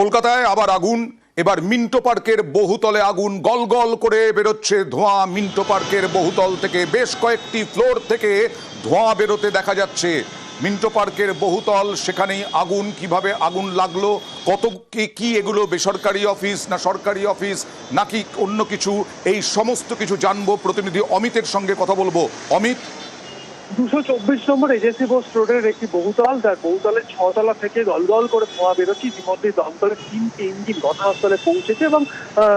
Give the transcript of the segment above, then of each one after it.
কলকাতায় আবার আগুন, এবার মিন্টো পার্কের বহুতলে আগুন গল গল করে বেরোচ্ছে ধোঁয়া। মিন্টো পার্কের বহুতল থেকে বেশ কয়েকটি ফ্লোর থেকে ধোঁয়া বেরোতে দেখা যাচ্ছে। মিন্টো পার্কের বহুতল, সেখানেই আগুন, কীভাবে আগুন লাগল, কত কি কি এগুলো, বেসরকারি অফিস না সরকারি অফিস, নাকি অন্য কিছু, এই সমস্ত কিছু জানব। প্রতিনিধি অমিতের সঙ্গে কথা বলব। অমিত? দুশো চব্বিশ নম্বর এজেন্সি বোস রোডের একটি বহুতল, যার বহুতলের ছতলা থেকে দলদল করে ধোঁয়া বেরোচ্ছে। ইতিমধ্যে দমকলের তিনটি ইঞ্জিন ঘটনাস্থলে পৌঁছেছে এবং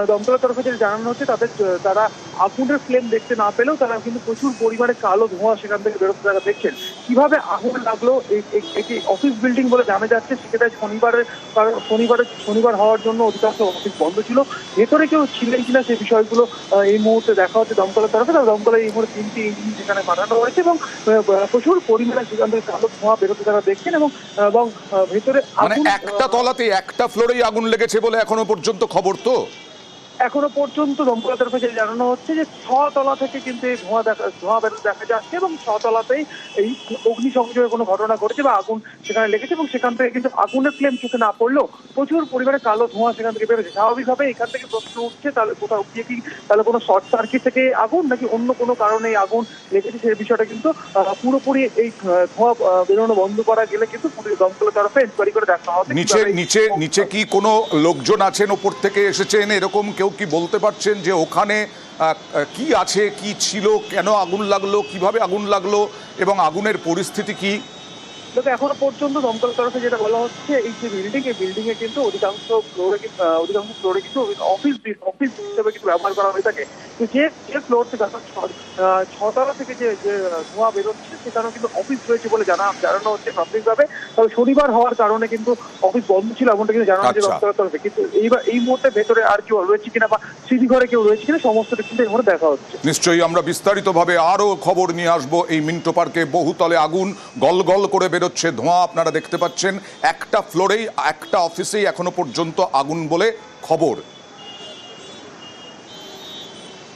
দমকলের তরফে যেটা জানানো হচ্ছে, তাদের, তারা আগুনের ফ্লেম দেখতে না পেলেও তারা কিন্তু প্রচুর পরিমাণে কালো ধোঁয়া সেখান থেকে বেরোতে তারা দেখছেন। কীভাবে আগুন লাগল? এই- অফিস বিল্ডিং বলে জানা যাচ্ছে। সেক্ষেত্রে শনিবারের, কারণ শনিবারে শনিবার হওয়ার জন্য অধিকাংশ অফিস বন্ধ ছিল। ভেতরে কেউ ছিলেন কিনা সেই বিষয়গুলো এই মুহূর্তে দেখা হচ্ছে দমকলের তরফে। তারা দমকলের এই মুহূর্তে তিনটি ইঞ্জিন সেখানে পাঠানো হয়েছে এবং প্রচুর পরিমাণে সেখানে কালো ধোঁয়া বেরোতে তারা দেখছেন এবং এবং ভেতরে মানে একটা তলাতে একটা ফ্লোরেই আগুন লেগেছে বলে এখনও পর্যন্ত খবর তো? এখনও পর্যন্ত দমকলের তরফে যেটা জানানো হচ্ছে যে ছতলা থেকে কিন্তু এই ধোঁয়া দেখা ধোঁয়া দেখা যাচ্ছে এবং ছতলাতেই এই অগ্নিসংযোগের কোনো ঘটনা ঘটেছে বা আগুন সেখানে লেগেছে এবং সেখান থেকে কিন্তু আগুনের ফ্লেম চোখে না পড়লেও প্রচুর পরিমাণে কালো ধোঁয়া সেখান থেকে বেরোছে স্বাভাবিকভাবে এখান থেকে প্রশ্ন উঠছে, তাহলে কোথাও গিয়ে কি তাহলে কোনো শর্ট সার্কিট থেকে আগুন নাকি অন্য কোনো কারণে আগুন লেগেছে সেই বিষয়টা কিন্তু পুরোপুরি এই ধোঁয়া বেরোনো বন্ধ করা গেলে কিন্তু দমকলের তরফে ইনকোয়ারি করে দেখা হবে। নিচে নিচে নিচে কি কোনো লোকজন আছেন ওপর থেকে এসেছেন এরকম? কেউ কি বলতে পারছেন যে ওখানে কি আছে, কি ছিল, কেন আগুন লাগল, কীভাবে আগুন লাগল, এবং আগুনের পরিস্থিতি কি? দেখো, এখনও পর্যন্ত দমকল তরফে যেটা বলা হচ্ছে, এই যে বিল্ডিং এই বিল্ডিং এ কিন্তু অধিকাংশ ফ্লোরে অধিকাংশ ফ্লোরে কিন্তু অফিস অফিস হিসেবে কিন্তু ব্যবহার করা হয়ে থাকে। যে যে ফ্লোর থেকে অর্থাৎ ছতলা থেকে যে যে ধোঁয়া বেরোচ্ছে সেখানেও কিন্তু অফিস রয়েছে বলে জানা জানানো হচ্ছে প্রাথমিকভাবে তবে শনিবার হওয়ার কারণে কিন্তু অফিস বন্ধ ছিল এমনটা কিন্তু জানানো হচ্ছে আচ্ছা। দমকলের তরফে। কিন্তু এইবার এই মুহূর্তে ভেতরে আর কেউ রয়েছে কিনা বা সিঁড়ি কেউ রয়েছে কিনা সমস্তটা কিন্তু মুহূর্তে দেখা হচ্ছে। নিশ্চয়ই আমরা বিস্তারিতভাবে আরও খবর নিয়ে আসব এই মিন্টো পার্কে। বহুতলে আগুন গল গল করে বেরোচ্ছে ধোঁয়া আপনারা দেখতে পাচ্ছেন। একটা ফ্লোরেই একটা অফিসেই এখনও পর্যন্ত আগুন বলে খবর।